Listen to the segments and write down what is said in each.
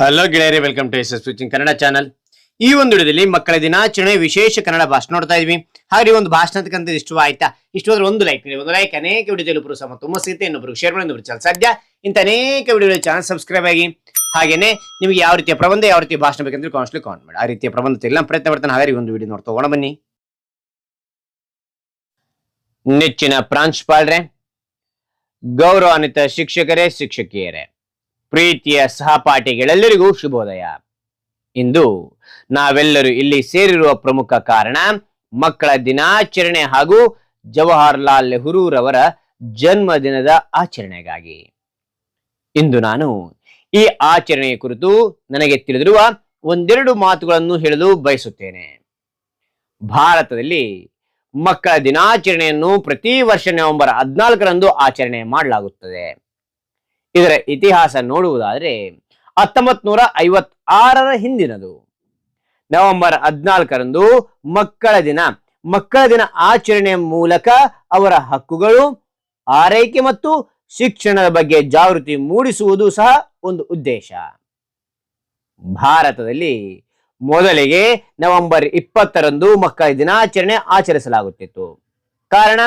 Hello ಗೆಳೆಯರಿ welcome to S S switching Kannada channel ಈ ಒಂದು ವಿಡಿಯೋದಲ್ಲಿ ಮಕ್ಕಳ ದಿನಾಚರಣೆ, ವಿಶೇಷ ಕನ್ನಡ ಭಾಷಣ ನೋಡ್ತಾ ಇದ್ವಿ. ಹಾಗೆ ಒಂದು ಭಾಷಣ ಅಂತಕ್ಕಂಥ ಇಷ್ಟ ಆಯ್ತಾ? ಇಷ್ಟವಾದ್ರೆ ಒಂದು ಲೈಕ್ ನೀಡಿ ಒಂದು ಲೈಕ್ ಅನೇಕ ವಿಡಿಯೋದಲ್ಲಿ ಒಬ್ಬರು ಮತ್ತು ತುಂಬ ಸಿಗುತ್ತೆ ಇನ್ನೊಬ್ರು ಶೇರ್ ಮಾಡಿ ಇನ್ನೊಬ್ರು ಚಾನಲ್ ಸದ್ಯ ಇಂಥ ಅನೇಕ ವಿಡಿಯೋಗಳ ಚಾನಲ್ ಸಬ್ಸ್ಕ್ರೈಬ್ ಆಗಿ. ಹಾಗೇನೆ ನಿಮಗೆ ಯಾವ ರೀತಿಯ ಪ್ರಬಂಧ, ಯಾವ ರೀತಿಯ ಭಾಷಣ ಬೇಕಂದ್ರೆ ಕಾನ್ಸ್ಟ್ಲಿ ಕಾಮೆಂಟ್ ಮಾಡಿ. ಆ ರೀತಿಯ ಪ್ರಬಂಧ ಎಲ್ಲ ಪ್ರಯತ್ನ ಪಡ್ತಾನೆ. ಹಾಗೆ ಒಂದು ವಿಡಿಯೋ ನೋಡ್ತಾ ಹೋಗೋಣ, ಬನ್ನಿ. ನೆಚ್ಚಿನ ಪ್ರಾಂಶುಪಾಲ್ರೆ, ಗೌರವಾನ್ವಿತ ಶಿಕ್ಷಕರೇ, ಶಿಕ್ಷಕಿಯರೇ. ಪ್ರೀತಿಯ ಸಹಪಾಠಿಗಳೆಲ್ಲರಿಗೂ ಶುಭೋದಯ. ಇಂದು ನಾವೆಲ್ಲರೂ ಇಲ್ಲಿ ಸೇರಿರುವ ಪ್ರಮುಖ ಕಾರಣ ಮಕ್ಕಳ ದಿನಾಚರಣೆ ಹಾಗೂ ಜವಾಹರಲಾಲ್ ನೆಹರೂರವರ ಜನ್ಮದಿನದ ಆಚರಣೆಗಾಗಿ. ಇಂದು ನಾನು ಈ ಆಚರಣೆಯ ಕುರಿತು ನನಗೆ ತಿಳಿದಿರುವ ಒಂದೆರಡು ಮಾತುಗಳನ್ನು ಹೇಳಲು ಬಯಸುತ್ತೇನೆ. ಭಾರತದಲ್ಲಿ ಮಕ್ಕಳ ದಿನಾಚರಣೆಯನ್ನು ಪ್ರತಿ ವರ್ಷ ನವೆಂಬರ್ ಹದಿನಾಲ್ಕರಂದು ಆಚರಣೆ ಮಾಡಲಾಗುತ್ತದೆ. ಇದರ ಇತಿಹಾಸ ನೋಡುವುದಾದರೆ ಹತ್ತೊಂಬತ್ ನೂರ ಐವತ್ತಾರರ ಹಿಂದಿನದು. ನವೆಂಬರ್ ಹದಿನಾಲ್ಕರಂದು ಮಕ್ಕಳ ದಿನ. ಮಕ್ಕಳ ದಿನ ಆಚರಣೆಯ ಮೂಲಕ ಅವರ ಹಕ್ಕುಗಳು, ಆರೈಕೆ ಮತ್ತು ಶಿಕ್ಷಣದ ಬಗ್ಗೆ ಜಾಗೃತಿ ಮೂಡಿಸುವುದು ಸಹ ಒಂದು ಉದ್ದೇಶ. ಭಾರತದಲ್ಲಿ ಮೊದಲಿಗೆ ನವೆಂಬರ್ ಇಪ್ಪತ್ತರಂದು ಮಕ್ಕಳ ದಿನಾಚರಣೆ ಆಚರಿಸಲಾಗುತ್ತಿತ್ತು. ಕಾರಣ,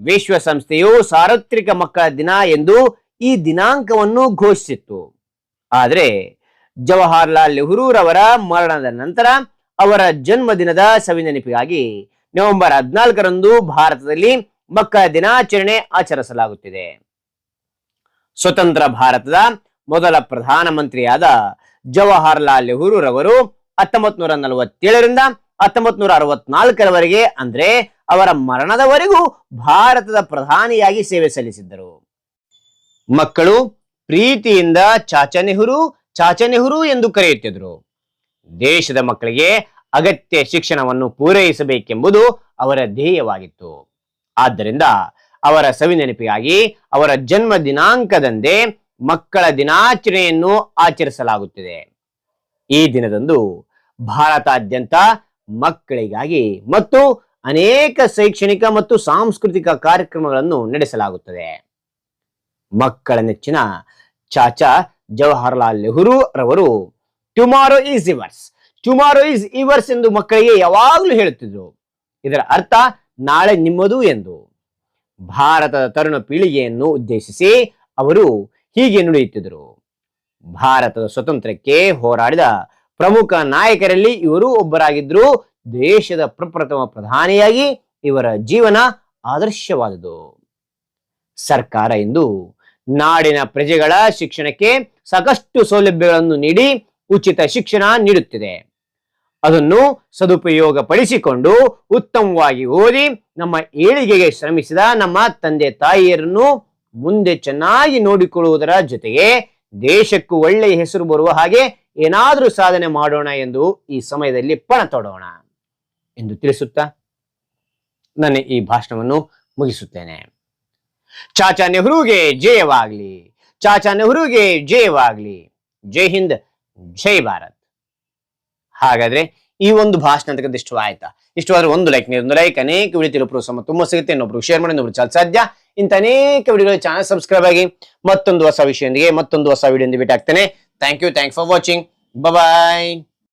ವಿಶ್ವಸಂಸ್ಥೆಯು ಸಾರ್ವತ್ರಿಕ ಮಕ್ಕಳ ದಿನ ಎಂದು ಈ ದಿನಾಂಕವನ್ನು ಘೋಷಿಸಿತ್ತು. ಆದರೆ ಜವಾಹರ್ಲಾಲ್ ನೆಹರೂರವರ ಮರಣದ ನಂತರ ಅವರ ಜನ್ಮದಿನದ ಸವಿನೆನಪಿಗಾಗಿ ನವೆಂಬರ್ ಹದಿನಾಲ್ಕರಂದು ಭಾರತದಲ್ಲಿ ಮಕ್ಕಳ ದಿನಾಚರಣೆ ಆಚರಿಸಲಾಗುತ್ತಿದೆ. ಸ್ವತಂತ್ರ ಭಾರತದ ಮೊದಲ ಪ್ರಧಾನಮಂತ್ರಿಯಾದ ಜವಾಹರ್ಲಾಲ್ ನೆಹರೂರವರು ಹತ್ತೊಂಬತ್ ನೂರ ನಲವತ್ತೇಳರಿಂದ ಹತ್ತೊಂಬತ್ ನೂರ ಅರವತ್ನಾಲ್ಕರವರೆಗೆ ಅಂದ್ರೆ ಅವರ ಮರಣದವರೆಗೂ ಭಾರತದ ಪ್ರಧಾನಿಯಾಗಿ ಸೇವೆ ಸಲ್ಲಿಸಿದ್ದರು. ಮಕ್ಕಳು ಪ್ರೀತಿಯಿಂದ ಚಾಚಾ ನೆಹರು ಚಾಚಾ ನೆಹರು ಎಂದು ಕರೆಯುತ್ತಿದ್ದರು. ದೇಶದ ಮಕ್ಕಳಿಗೆ ಅಗತ್ಯ ಶಿಕ್ಷಣವನ್ನು ಪೂರೈಸಬೇಕೆಂಬುದು ಅವರ ಧ್ಯೇಯವಾಗಿತ್ತು. ಆದ್ದರಿಂದ ಅವರ ಸವಿನೆನಪಿಗಾಗಿ ಅವರ ಜನ್ಮ ದಿನಾಂಕದಂದೇ ಮಕ್ಕಳ ದಿನಾಚರಣೆಯನ್ನು ಆಚರಿಸಲಾಗುತ್ತಿದೆ. ಈ ದಿನದಂದು ಭಾರತಾದ್ಯಂತ ಮಕ್ಕಳಿಗಾಗಿ ಮತ್ತು ಅನೇಕ ಶೈಕ್ಷಣಿಕ ಮತ್ತು ಸಾಂಸ್ಕೃತಿಕ ಕಾರ್ಯಕ್ರಮಗಳನ್ನು ನಡೆಸಲಾಗುತ್ತದೆ. ಮಕ್ಕಳ ನೆಚ್ಚಿನ ಚಾಚಾ ಜವಾಹರ್ಲಾಲ್ ನೆಹರು ರವರು tomorrow is ours tomorrow is ours ಎಂದು ಮಕ್ಕಳಿಗೆ ಯಾವಾಗಲೂ ಹೇಳುತ್ತಿದ್ರು. ಇದರ ಅರ್ಥ, ನಾಳೆ ನಿಮ್ಮದು ಎಂದು. ಭಾರತದ ತರುಣ ಪೀಳಿಗೆಯನ್ನು ಉದ್ದೇಶಿಸಿ ಅವರು ಹೀಗೆ ನುಡಿಯುತ್ತಿದ್ದರು. ಭಾರತದ ಸ್ವತಂತ್ರಕ್ಕೆ ಹೋರಾಡಿದ ಪ್ರಮುಖ ನಾಯಕರಲ್ಲಿ ಇವರು ಒಬ್ಬರಾಗಿದ್ದರು. ದೇಶದ ಪ್ರಪ್ರಥಮ ಪ್ರಧಾನಿಯಾಗಿ ಇವರ ಜೀವನ ಆದರ್ಶವಾದುದು. ಸರ್ಕಾರ ಇಂದು ನಾಡಿನ ಪ್ರಜೆಗಳ ಶಿಕ್ಷಣಕ್ಕೆ ಸಾಕಷ್ಟು ಸೌಲಭ್ಯಗಳನ್ನು ನೀಡಿ ಉಚಿತ ಶಿಕ್ಷಣ ನೀಡುತ್ತಿದೆ. ಅದನ್ನು ಸದುಪಯೋಗ ಪಡಿಸಿಕೊಂಡು ಉತ್ತಮವಾಗಿ ಓದಿ ನಮ್ಮ ಏಳಿಗೆಗೆ ಶ್ರಮಿಸಿದ ನಮ್ಮ ತಂದೆ ತಾಯಿಯರನ್ನು ಮುಂದೆ ಚೆನ್ನಾಗಿ ನೋಡಿಕೊಳ್ಳುವುದರ ಜೊತೆಗೆ ದೇಶಕ್ಕೂ ಒಳ್ಳೆಯ ಹೆಸರು ಬರುವ ಹಾಗೆ ಏನಾದರೂ ಸಾಧನೆ ಮಾಡೋಣ ಎಂದು ಈ ಸಮಯದಲ್ಲಿ ಪಣ ತೊಡೋಣ ಎಂದು ತಿಳಿಸುತ್ತಾ ನನ್ನ ಈ ಭಾಷಣವನ್ನು ಮುಗಿಸುತ್ತೇನೆ. ಚಾಚಾ ನೆಹರೂಗೆ ಜಯವಾಗ್ಲಿ. ಚಾಚಾ ನೆಹರೂಗೆ ಜಯವಾಗ್ಲಿ. ಜೈ ಹಿಂದ್, ಜೈ ಭಾರತ್. ಹಾಗಾದ್ರೆ ಈ ಒಂದು ಭಾಷಣ ಅಂತಕ್ಕಂಥ ಇಷ್ಟು ಆಯ್ತಾ? ಇಷ್ಟವಾದ್ರೆ ಒಂದು ಲೈಕ್ ನೀವು ಲೈಕ್ ಅನೇಕ ವಿಡಿಯೋ ತಿರುಪು ಸಮ ತುಂಬ ಸಿಗುತ್ತೆ. ಇನ್ನೊಬ್ರು ಶೇರ್ ಮಾಡಿ, ಇನ್ನೊಬ್ರು ಚಾಲ್ ಸಾಧ್ಯ. ಇಂಥ ಅನೇಕ ವಿಡಿಯೋಗಳ ಚಾನಲ್ ಸಬ್ಸ್ಕ್ರೈಬ್ ಆಗಿ ಮತ್ತೊಂದು ಹೊಸ ವಿಷಯದೊಂದಿಗೆ ಮತ್ತೊಂದು ಹೊಸ ವಿಡಿಯೋ ಭೇಟಿ ಆಗ್ತೇನೆ. Thank you thank for watching bye